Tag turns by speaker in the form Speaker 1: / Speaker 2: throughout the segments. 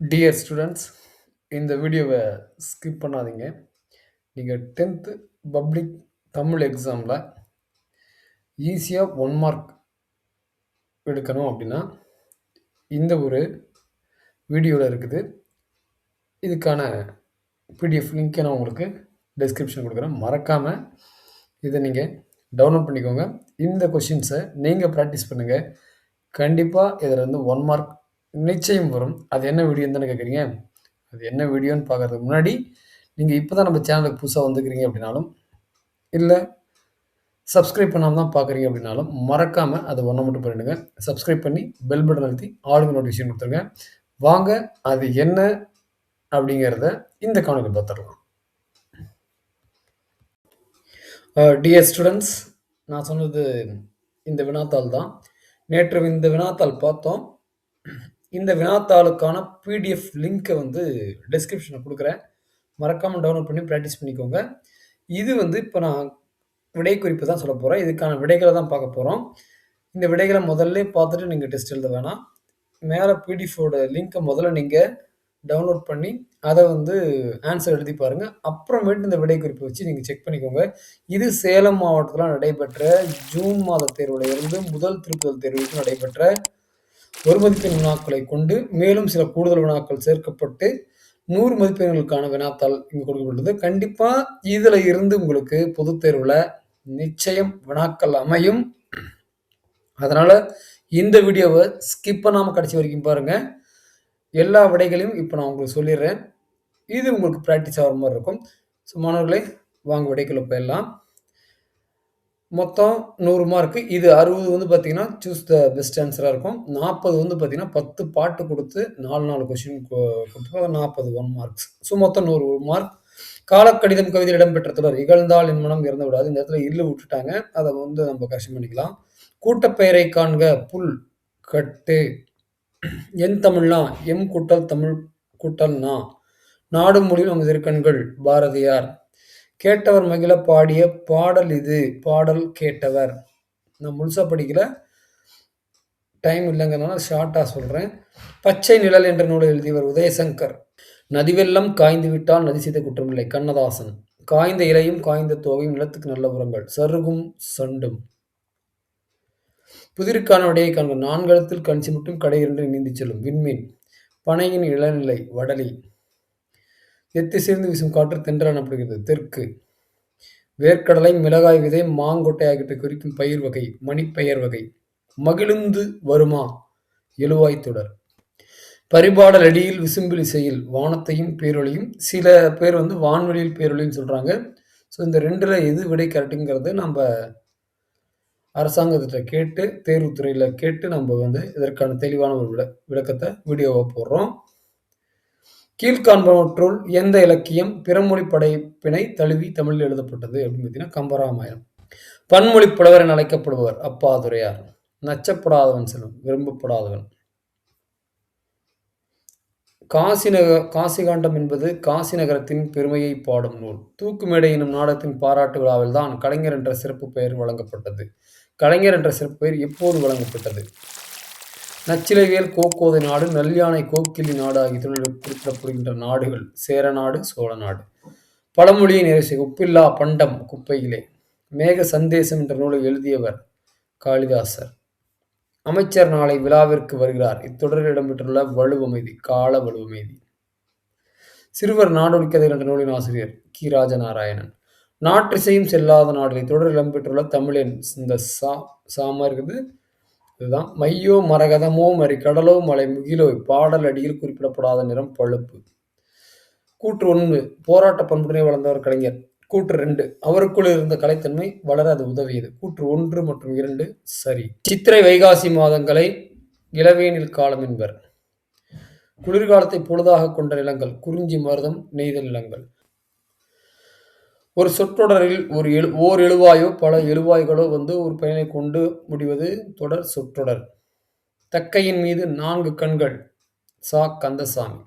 Speaker 1: Dear students இந்த வீடியோவை skip பண்ணாதீங்க. நீங்கள் டென்த்து பப்ளிக் தமிழ் எக்ஸாமில் ஈஸியாக ஒன் மார்க் எடுக்கணும் அப்படின்னா இந்த ஒரு வீடியோவில் இருக்குது. இதுக்கான பிடிஎஃப் லிங்க்கை நான் உங்களுக்கு டிஸ்கிரிப்ஷன் கொடுக்குறேன். மறக்காமல் இதை நீங்கள் டவுன்லோட் பண்ணிக்கோங்க. இந்த கொஷின்ஸை நீங்கள் ப்ராக்டிஸ் பண்ணுங்கள் கண்டிப்பாக இதில் வந்து ஒன் மார்க் நிச்சயம் வரும். அது என்ன வீடியோன்னு தானே கேட்குறீங்க அது என்ன வீடியோன்னு பார்க்கறதுக்கு முன்னாடி நீங்கள் இப்போ தான் நம்ம சேனலுக்கு புதுசாக வந்துக்கிறீங்க அப்படின்னாலும் இல்லை சப்ஸ்கிரைப் பண்ணாமல் தான் பார்க்குறீங்க அப்படின்னாலும் மறக்காமல் அதை ஒன்றை மட்டும் பண்ணிடுங்க. சப்ஸ்கிரைப் பண்ணி பெல் பட்டன் அழுத்தி ஆளுங்க நோட்டிஃபிகேஷன் கொடுத்துருங்க. வாங்க அது என்ன அப்படிங்கிறத இந்த காணொலி பார்த்துடலாம். டிஎஸ் ஸ்டூடெண்ட்ஸ் நான் சொன்னது இந்த வினாத்தாள் தான். நேற்று இந்த வினாத்தாள் பார்த்தோம். இந்த வினாத்தாளுக்கான பிடிஎஃப் லிங்க்கை வந்து டிஸ்கிரிப்ஷனில் கொடுக்குறேன். மறக்காமல் டவுன்லோட் பண்ணி ப்ராக்டிஸ் பண்ணிக்கோங்க. இது வந்து இப்போ நான் விடை குறிப்பு தான் சொல்ல போகிறேன் இதுக்கான விடைகளை தான் பார்க்க போகிறோம் இந்த விடைகளை முதல்ல பார்த்துட்டு நீங்கள் டெஸ்ட் எழுத வேணாம். மேலே பிடிஎஃபோட லிங்க்கை முதல்ல நீங்கள் டவுன்லோட் பண்ணி அதை வந்து ஆன்சர் எழுதி பாருங்கள் அப்புறமேட்டு இந்த விடை குறிப்பை வச்சு நீங்கள் செக் பண்ணிக்கோங்க. இது சேலம் மாவட்டத்தில் நடைபெற்ற ஜூன் மாத தேர்வுல இருந்து முதல் திருப்புதல் தேர்வுக்கு நடைபெற்ற ஒரு மதிப்பெண் வினாக்களை கொண்டு மேலும் சில கூடுதல் வினாக்கள் சேர்க்கப்பட்டு நூறு மதிப்பெண்களுக்கான வினாத்தாள் இங்கு கொடுக்கப்பட்டுள்ளது. கண்டிப்பாக இதில் இருந்து உங்களுக்கு பொதுத் தேர்வில் நிச்சயம் வினாக்கள் அமையும். அதனால் இந்த வீடியோவை ஸ்கிப் பண்ணாமல் கடைசி வரைக்கும் பாருங்கள் எல்லா விடைகளையும் இப்போ நான் உங்களுக்கு சொல்லிடுறேன். இது உங்களுக்கு ப்ராக்டிஸ் ஆகிற மாதிரி இருக்கும். ஸோ மாணவர்களே வாங்க விடைக்குள்ள போயிடலாம். மொத்தம் நூறு மார்க்கு இது அறுபது வந்து பார்த்தீங்கன்னா சூஸ் த பெஸ்ட் ஆன்சராக இருக்கும். நாற்பது வந்து பார்த்தீங்கன்னா பத்து பாட்டு கொடுத்து நாலு நாலு கொஸ்டின் கொடுத்து நாற்பது ஒன் மார்க்ஸ் ஸோ மொத்தம் நூறு மார்க் காலக்கடிதம் கவிதை இடம்பெற்ற தொடர் இகழ்ந்தால் என் மனம் இறந்து விடாது இந்த இடத்துல இல்லு விட்டுட்டாங்க. அதை வந்து நம்ம கஷ்டம் பண்ணிக்கலாம். கூட்டப்பெயரை காண்க புல் கட்டு. என் தமிழ்னா எம் கூட்டல் தமிழ் கூட்டல்னா நாடு மொழியில் நமது திருக்கண்கள் பாரதியார். கேட்டவர் மகிழ பாடிய பாடல் இது. பாடல் கேட்டவர். நான் முழுசாக படிக்கல. டைம் இல்லைங்கிறதுனால ஷார்ட்டாக சொல்கிறேன் பச்சை நிழல் என்ற நூலை எழுதியவர் உதயசங்கர். நதிவெல்லம் காய்ந்து விட்டால் நதி செய்த குற்றமில்லை. கண்ணதாசன். காய்ந்த இலையும் காய்ந்த தோகையும் நிலத்துக்கு நல்ல உரங்கள். சருகும் சண்டும். புதிருக்கான விடையை காண்க. நான்கலத்தில் கஞ்சி மட்டும் கடை இரண்டு நீந்தி செல்லும். விண்மீன். பனையின் இளநிலை வடலி. எத்தி சேர்ந்து வீசும் காற்று தென்றல் எனப்படுகிறது தெற்கு. வேர்க்கடலை மிளகாய் விதை மாங்கொட்டை ஆகியவற்றை குறிக்கும் பயிர் வகை மணிப்பெயர் வகை. மகிழுந்து வருமா? எழுவாய் தொடர். பரிபாடல் அடியில் விசும்பில் இசையில் வானத்தையும் பேரொழியும் சில பேர் வந்து வான்வெளியில் பேரொழியும் சொல்கிறாங்க ஸோ இந்த ரெண்டில் எது விடை கரெக்டுங்கிறது நம்ம அரசாங்கத்திட்ட கேட்டு தேர்வுத்துறையில் கேட்டு நம்ம வந்து இதற்கான தெளிவான ஒரு விள விளக்கத்தை வீடியோவை போடுறோம். கீழ்காண்பவற்றுள் எந்த இலக்கியம் பிறமொழி படைப்பினை தழுவி தமிழில் எழுதப்பட்டது அப்படின்னு பார்த்தீங்கன்னா கம்பராமாயணம். பன்மொழி புலவர் என அழைக்கப்படுபவர் அப்பாதுரையார். நச்சப்படாதவன் செல்வம் விரும்பப்படாதவன். காசி நக காசிகாண்டம் என்பது காசி நகரத்தின் பெருமையை பாடும் நூல். தூக்குமேடை எனும் நாடகத்தின் பாராட்டு விழாவில் தான் கலைஞர் என்ற சிறப்பு பெயர் வழங்கப்பட்டது. கலைஞர் என்ற சிறப்பு பெயர் எப்போது வழங்கப்பட்டது? நச்சிலைவேல் கோக்கோதை நாடு நல்யானை கோக்கிலி நாடு ஆகிய தொழில்கள் குறிப்பிடப்படுகின்ற நாடுகள் சேரநாடு சோழ நாடு. பழமொழியை நிறைவு உப்பில்லா பண்டம் குப்பையிலே. மேக சந்தேசம் என்ற நூலை எழுதியவர் காளிதாசர். அமைச்சர் நாளை விழாவிற்கு வருகிறார். இத்தொடரில் இடம்பெற்றுள்ள வலுவமைதி கால வலுவமைதி. சிறுவர் நாடொழிக்கதை என்ற நூலின் ஆசிரியர் கி. ராஜநாராயணன். நாற்றிசையும் செல்லாத நாடு இத்தொடரில் இடம்பெற்றுள்ள தமிழின் இந்த சா சாமா இருக்குது. இதுதான் மையோ மரகதமோ மறி கடலோ மலை முகிலோ பாடல் அடியில் குறிப்பிடப்படாத நிறம் பழுப்பு. கூற்று ஒன்று போராட்ட பண்புடனே வளர்ந்தவர் கலைஞர். கூற்று ரெண்டு அவருக்குள் இருந்த கலைத்தன்மை வளர அது உதவியது. கூற்று ஒன்று மற்றும் இரண்டு சரி. சித்திரை வைகாசி மாதங்களை இளவேனில் காலம் என்பர். குளிர்காலத்தை பொழுதாக கொண்ட நிலங்கள் குறிஞ்சி மருதம் நெய்தல் நிலங்கள். ஒரு சொற்றொடரில் ஒரு எழு ஓர் எழுவாயோ பல எழுவாய்களோ வந்து ஒரு பயனை கொண்டு முடிவது தொடர் சொற்றொடர். தக்கையின் மீது நான்கு கண்கள். சா. கந்தசாமி.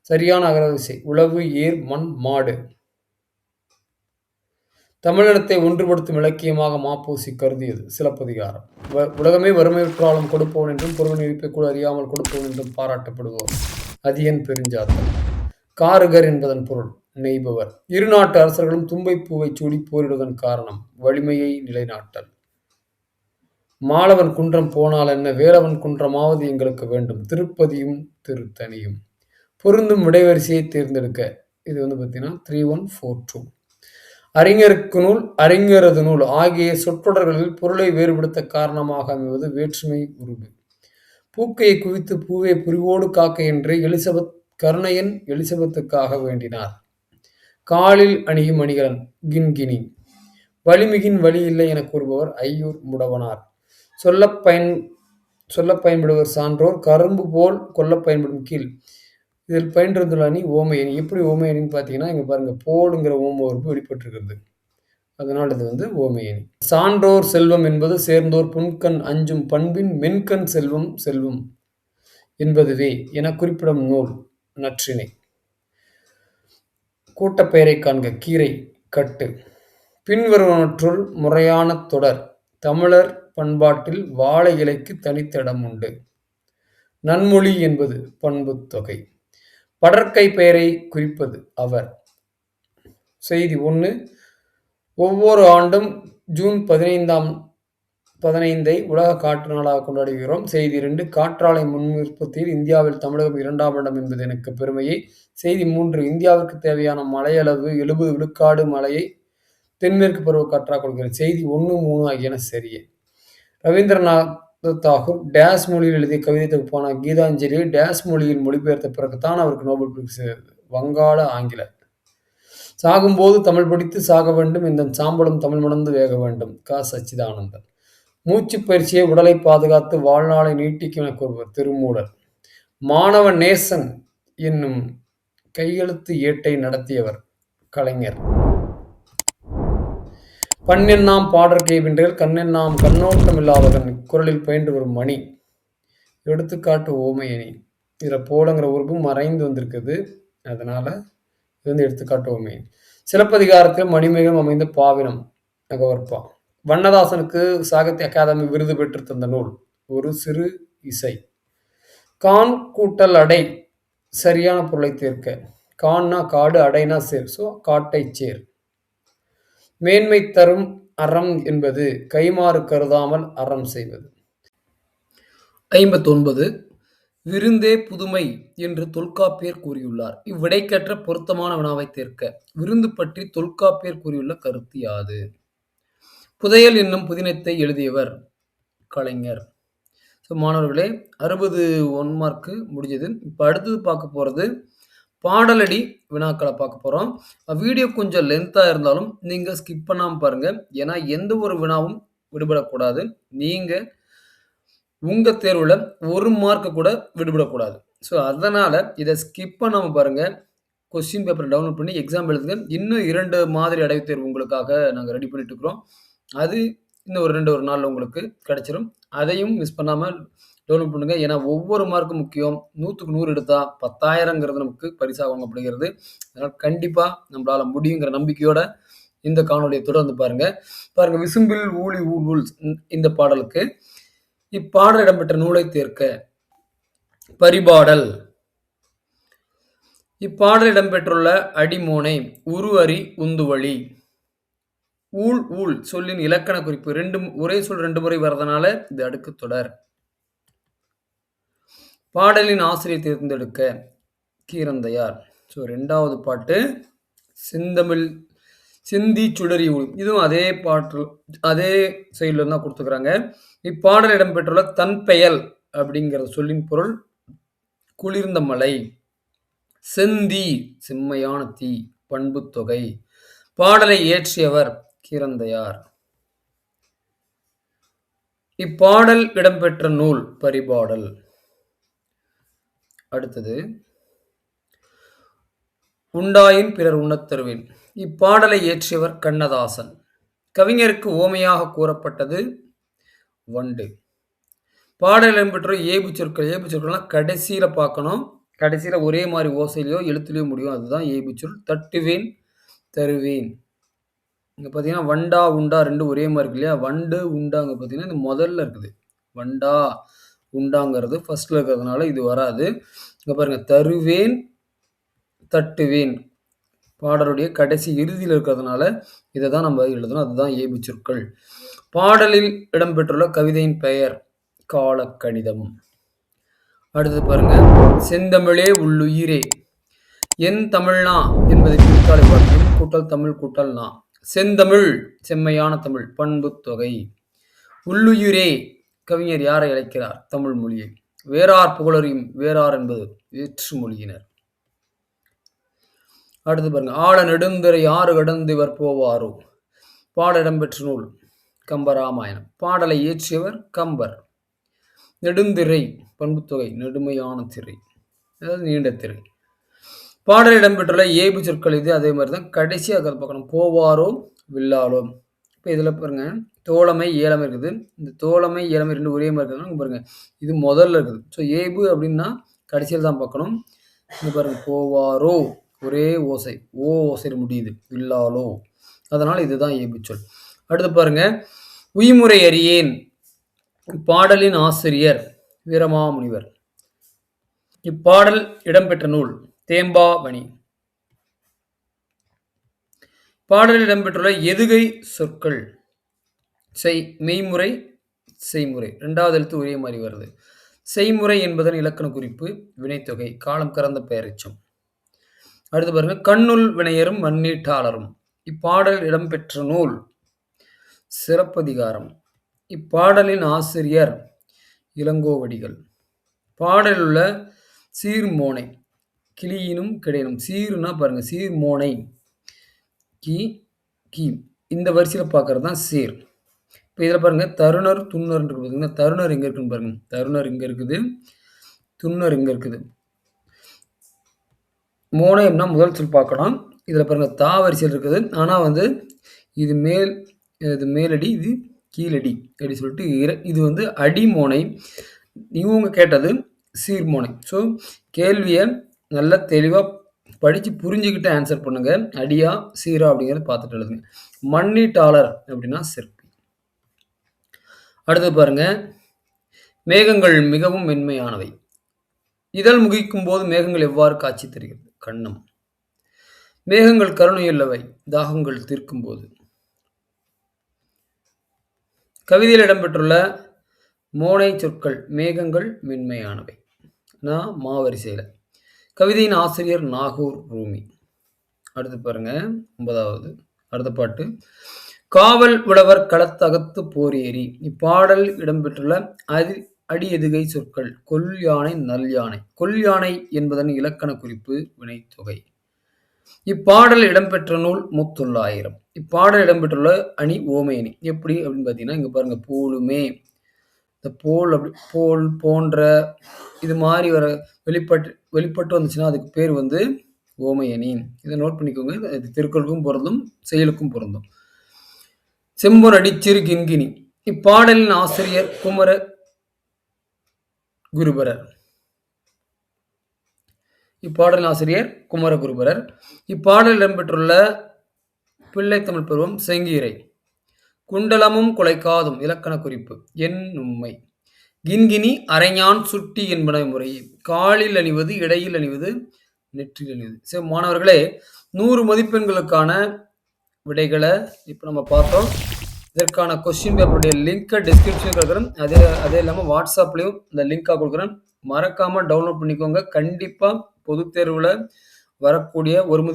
Speaker 1: சரியான அகரவிசை உழவு ஏர் மண் மாடு. தமிழினத்தை ஒன்றுபடுத்தும் இலக்கியமாக மாப்பூசி கருதியது. சிலப்பதிகாரம். வ- உலகமே வறுமையுற்றாலும் கொடுப்போன் என்றும் பொருள் இருப்பை கூட அறியாமல் கொடுப்போன் என்றும் பாராட்டப்படுவோம் அதியன் பெருஞ்சாத்தன். காருகர் என்பதன் பொருள். நெய்பவர் இரு நாட்டு அரசர்களும் தும்பை பூவை சூடி போரிடுவதன் காரணம் வலிமையை நிலைநாட்டல். மாலவன் குன்றம் போனால் என்ன? வேலவன் குன்றமாவது எங்களுக்கு வேண்டும். திருப்பதியும் திருத்தணியும். பொருந்தும் விடைவரிசையை தேர்ந்தெடுக்க. இது வந்து பார்த்தீங்கன்னா த்ரீ ஒன் ஃபோர் டூ அறிஞருக்கு நூல் அறிஞரது நூல் ஆகிய சொற்றொடர்களில் பொருளை வேறுபடுத்த காரணமாக அமைவது வேற்றுமை உருவு பூக்கையை குவித்து பூவை புரிவோடு காக்க என்று எலிசபெத் கருணையன் எலிசபெத்துக்காக வேண்டினார். காலில் அணியும் அணிகலன் கின்கினி. வலிமிகின் வழி இல்லை என கூறுபவர் ஐயூர் முடவனார். சொல்ல பயன் சொல்ல பயன்படுவர் சான்றோர் கரும்பு போல் கொல்லப் பயன்படும் கீழ். இதில் பயின்றிருந்துள்ள அணி ஓமை அணி. எப்படி ஓமை அணின்னு பார்த்தீங்கன்னா இங்கே பாருங்க போடுங்கிற ஓம உறுப்பு வெளிப்பட்டிருக்கிறது. அதனால் இது வந்து ஓமை அணி. சான்றோர் செல்வம் என்பது சேர்ந்தோர் புன்கண் அஞ்சும் பண்பின் மென்கண் செல்வம் செல்வம் என்பதுவே. என குறிப்பிடும் நூல் நற்றினை. கூட்டப்பெயரை காண்க. கீரை கட்டு. பின்வருவனற்றுள் முறையான தொடர். தமிழர் பண்பாட்டில் வாழை இலைக்கு தனித்திடம் உண்டு. நன்மொழி என்பது பண்புத்தொகை படற்கை பெயரை குறிப்பது அவர். செய்தி ஒன்று. ஒவ்வொரு ஆண்டும் ஜூன் பதினைந்தாம் பதினைந்தை உலக காற்று நாளாக கொண்டாடுகிறோம். செய்தி இரண்டு காற்றாலை முன் உற்பத்தியில் இந்தியாவில் தமிழகம் இரண்டாம் இடம் என்பது எனக்கு பெருமையை. செய்தி மூன்று இந்தியாவிற்கு தேவையான மழையளவு எழுபது விழுக்காடு மழையை தென்மேற்கு பருவக்காற்றாக கொள்கிறது. செய்தி ஒன்று மூணு ஆகியன சரியே. ரவீந்திரநாத் தாகூர் டேஸ் மொழியில் எழுதிய கவிதை தொகுப்பான கீதாஞ்சலியை டேஸ் மொழியில் மொழிபெயர்த்த பிறகுதான் அவருக்கு நோபல் பரிசு. வங்காள ஆங்கில. சாகும்போது தமிழ் படித்து சாக வேண்டும். இந்த சாம்பலும் தமிழ் மணந்து வேக வேண்டும். க. சச்சிதானந்தன். மூச்சு பயிற்சியை உடலை பாதுகாத்து வாழ்நாளை நீட்டிக்கும் என கூறுவர் திருமூலர். மாணவ நேசன் என்னும் கையெழுத்து ஏட்டை நடத்தியவர் கலைஞர். பண்ணெண்ணாம் பாடற் கைவின்றல் கண்ணெண்ணாம் கண்ணோட்டம் இல்லாதவன் குரலில் பயின்று வரும் மணி. எடுத்துக்காட்டு ஓமையணி. இதில் போலங்கிற உருவம் மறைந்து வந்திருக்குது அதனால இது வந்து எடுத்துக்காட்டு ஓமையணி. சிலப்பதிகாரத்தில் மணிமேகம் அமைந்த பாவினம் அகவற்பா வண்ணதாசனுக்கு சாகித்ய அகாதமி விருது பெற்று தந்த நூல் ஒரு சிறு இசை. கான் கூட்டல் அடை சரியான பொருளை தீர்க்க. கான்னா காடு அடைனா சேர். ஸோ காட்டை சேர். மேன்மை தரும் அறம் என்பது கைமாறு கருதாமல் அறம் செய்வது. ஐம்பத்தொன்பது விருந்தே புதுமை என்று தொல்காப்பியர் கூறியுள்ளார். இவ்விடைக்கற்ற பொருத்தமான வினாவை தீர்க்க. விருந்து பற்றி தொல்காப்பியர் கூறியுள்ள கருத்து யாது? புதையல் என்னும் புதினத்தை எழுதியவர் கலைஞர். ஸோ மாணவர்களே அறுபது ஒன் மார்க்கு முடிஞ்சது. இப்போ அடுத்தது பார்க்க போகிறது பாடலடி வினாக்களை பார்க்க போகிறோம் வீடியோ கொஞ்சம் லென்த்தாக இருந்தாலும் நீங்கள் ஸ்கிப் பண்ணாமல் பாருங்கள் ஏன்னா எந்த ஒரு வினாவும் விடுபடக்கூடாது. நீங்கள் உங்கள் தேர்வில் ஒரு மார்க்கு கூட விடுபடக்கூடாது. ஸோ அதனால் இதை ஸ்கிப் பண்ணாமல் பாருங்கள் கொஸ்டின் பேப்பரை டவுன்லோட் பண்ணி எக்ஸாம் எழுதுங்க. இன்னும் இரண்டு மாதிரி அடைவு தேர்வு உங்களுக்காக நாங்கள் ரெடி பண்ணிட்டு இருக்கிறோம். அது இன்னும் ஒரு ரெண்டு ஒரு நாளில் உங்களுக்கு கிடைச்சிரும். அதையும் மிஸ் பண்ணாமல் டவுன்லோட் பண்ணுங்கள் ஏன்னா ஒவ்வொரு மார்க்கும் முக்கியம். நூற்றுக்கு நூறு எடுத்தால் பத்தாயிரங்கிறது நமக்கு பரிசாக அப்படிங்கிறது அதனால் கண்டிப்பாக நம்மளால் முடியுங்கிற நம்பிக்கையோட இந்த காணொலியை தொடர்ந்து பாருங்கள் பாருங்கள் விசும்பில் ஊழி ஊழ் ஊழ் இந்த பாடலுக்கு. இப்பாடல் இடம்பெற்ற நூலை தேர்க்க. பரிபாடல். இப்பாடல் இடம்பெற்றுள்ள அடிமோனை உரு அறி உந்துவழி. ஊழ் ஊழ் சொல்லின் இலக்கண குறிப்பு. ரெண்டு ஒரே சொல் ரெண்டு முறை வர்றதுனால இது அடுக்கு தொடர். பாடலின் ஆசிரியர் தேர்ந்தெடுக்க கீரந்தையார். ஸோ ரெண்டாவது பாட்டு செந்தமிழ் சிந்தி சுடரி ஊழ். இதுவும் அதே பாட்டு அதே செயலில் தான் கொடுத்துக்கிறாங்க இப்பாடல் இடம்பெற்றுள்ள தன் பெயல் அப்படிங்கிற சொல்லின் பொருள் குளிர்ந்த மலை செந்தி செம்மையான தீ பண்பு தொகை. பாடலை இயற்றியவர் கீரந்தையார் இப்பாடல் இடம்பெற்ற நூல் பரிபாடல். அடுத்தது உண்டாயின் பிறர் உண்ணத்தருவேன். இப்பாடலை இயற்றியவர் கண்ணதாசன். கவிஞருக்கு ஓமையாக கூறப்பட்டது வண்டு. பாடல் இடம்பெற்ற ஏபு சொற்கள் ஏபு சொற்கள்லாம் கடைசியில் பார்க்கணும். கடைசியில் ஒரே மாதிரி ஓசையிலையோ எழுத்துலையோ முடியும். அதுதான் ஏபு சொல். தட்டுவேன் தருவேன். இங்க பார்த்தீங்கன்னா, வண்டா, உண்டா 2 ஒரே மாரி இருக்கு இல்லையா? வண்டு, உண்டாங்க பார்த்தீங்கன்னா, இது முதல்ல இருக்குது. வண்டா, உண்டாங்கிறது ஃபர்ஸ்ட்ல இருக்கிறதுனால இது வராது. இங்க பாருங்க தருவேன், தட்டுவேன். பாடலுடைய கடைசி இறுதியில இருக்கிறதுனால, இத தான் நம்ம எழுதணும். அதுதான் ஏபி சொற்கள். பாடலில் இடம்பெற்றுள்ள கவிதையின் பெயர் காலக்கணிதம். அடுத்தது பாருங்க, செந்தமிழே உள்ளுயிரே! என் தமிழ்னா என்பதை பிரித்தாளை பாருங்க. கூட்டல் தமிழ் கூட்டல் நா. செந்தமிழ் செம்மையான தமிழ் பண்புத் தொகை. உள்ளுயிரே கவிஞர் யாரை அழைக்கிறார்? தமிழ் மொழியை. வேறார் புகழறியும் வேறார் என்பது வேற்று மொழியினர். அடுத்து பாருங்க, ஆழ நெடுந்திரை ஆறு கடந்து இவர் போவாரோ! பாட இடம்பெற்ற நூல் கம்பராமாயணம். பாடலை இயற்றியவர் கம்பர். நெடுந்திரை பண்புத்தொகை நெடுமையான திரை. அதாவது நீண்ட திரை. பாடல் இடம்பெற்றுள்ள ஏபு சொற்கள் இது அதே மாதிரி தான் கடைசியாக பார்க்கணும். போவாரோ, வில்லாலோ. இப்போ இதில் பாருங்க, தோழமை, ஏழமை இருக்குது. இந்த தோழமை, ஏழமை ரெண்டு ஒரே மாதிரி இருக்கிறதுனால பாருங்கள் பாருங்க, இது முதல்ல இருக்குது. ஸோ ஏபு அப்படின்னா கடைசியில் தான் பார்க்கணும். இது பாருங்க, போவாரோ ஒரே ஓசை. ஓ ஓசை முடியுது. வில்லாலோ. அதனால் இதுதான் ஏபு சொல். அடுத்து பாருங்க, உய்முறை அறியேன். இப்பாடலின் ஆசிரியர் வீரமாமுனிவர். இப்பாடல் இடம்பெற்ற நூல் தேம்பாவணி. பாடலில் இடம்பெற்றுள்ள எதுகை சொற்கள் செய் மெய்முறை, செய்முறை. ரெண்டாவது எழுத்து ஒரே மாதிரி வருது. செய்முறை என்பதன் இலக்கண குறிப்பு வினைத்தொகை காலம் கறந்த பெயரெச்சம். அடுத்து பாருங்க, கண்ணுள் வினையரும் மண்ணீட்டாளரும். இப்பாடலில் இடம்பெற்ற நூல் சிறப்பதிகாரம் இப்பாடலின் ஆசிரியர் இளங்கோவடிகள். பாடலில் உள்ள சீர்மோனை கிளியினும் கிடையினும். சீர்னா பாருங்க, சீர்மோனை கி, கி இந்த வரிசையில் பார்க்கறது தான் சீர். இப்போ இதில் பாருங்க, தருணர், துன்னர் பார்த்தீங்கன்னா, தருணர் எங்கே இருக்குன்னு பாருங்க. தருணர் இங்கே இருக்குது. துன்னர் இங்கே இருக்குது. மோனை முதல் சொல் பார்க்கணும். இதுல பாருங்க தா வரிசையில் இருக்குது. ஆனால் வந்து இது மேல் இது மேலடி, இது கீழடி அப்படி சொல்லிட்டு இர இது வந்து அடிமோனை. இவங்க கேட்டது சீர்மோனை. ஸோ கேள்வியை நல்லா தெளிவாக படித்து புரிஞ்சுக்கிட்டு ஆன்சர் பண்ணுங்க. அடியா, சீரா அப்படிங்கிறத பார்த்துட்டு எழுதுங்க. டாலர் அப்படின்னா சிற்பி. அடுத்து பாருங்க, மேகங்கள் மிகவும் மென்மையானவை. இதழ் முகிக்கும் போது மேகங்கள் எவ்வாறு காட்சி தருகிறது? கண்ணம் மேகங்கள் கருணையுள்ளவை. தாகங்கள் தீர்க்கும் போது கவிதையில் இடம்பெற்றுள்ள மோனை சொற்கள் மேகங்கள் மென்மையானவை. நான் மாவரிசையில் கவிதையின் ஆசிரியர் நாகூர் ரூமி. அடுத்து பாருங்க ஒன்பதாவது அடுத்த பாட்டு. காவல் உழவர் களத்தகத்து போர் ஏறி. இப்பாடல் இடம்பெற்றுள்ள அதி அடி சொற்கள் கொல் யானை, நல் யானை. கொல் யானை என்பதன் இலக்கண குறிப்பு வினைத்தொகை. இப்பாடல் இடம்பெற்ற நூல் முத்தொள்ளாயிரம். இப்பாடல் இடம்பெற்றுள்ள அணி ஓமேனி எப்படி அப்படின்னு பார்த்தீங்கன்னா, இங்க பாருங்க போலுமே, இந்த போல் அப்படி போல், போன்ற இது மாதிரி வர வெளிப்பட்டு வெளிப்பட்டு வந்துச்சுன்னா, அதுக்கு பேர் வந்து ஓமையணி இதை நோட் பண்ணிக்கோங்க. இது திருக்குறளுக்கும் பொருந்தும், செயலுக்கும் பொருந்தும். செம்பொன் சிறு கிண்கிணி. இப்பாடலின் ஆசிரியர் குமர குருபரர். இப்பாடலின் ஆசிரியர் குமர குருபரர் இப்பாடலில் இடம்பெற்றுள்ள பிள்ளைத்தமிழ் பருவம் செங்கீரை. குண்டலமும் குலைக்காதும் இலக்கண குறிப்பு என் உண்மை கின்கினி அரைஞான் சுட்டி என்பன முறையே. காலில் அணிவது, இடையில் அணிவது, நெற்றியில் அணிவது. சரி மாணவர்களே, நூறு மதிப்பெண்களுக்கான விடைகளை இப்போ நம்ம பார்த்தோம். இதற்கான கொஸ்டின் பேப்பருடைய லிங்க்கை டிஸ்கிரிப்ஷன்ல கொடுக்குறேன் அதே அதே இல்லாமல் வாட்ஸ்அப்லேயும் இந்த லிங்காக கொடுக்குறேன் மறக்காமல் டவுன்லோட் பண்ணிக்கோங்க. கண்டிப்பாக பொதுத் தேர்வில் வரக்கூடிய ஒரு மதிப்பு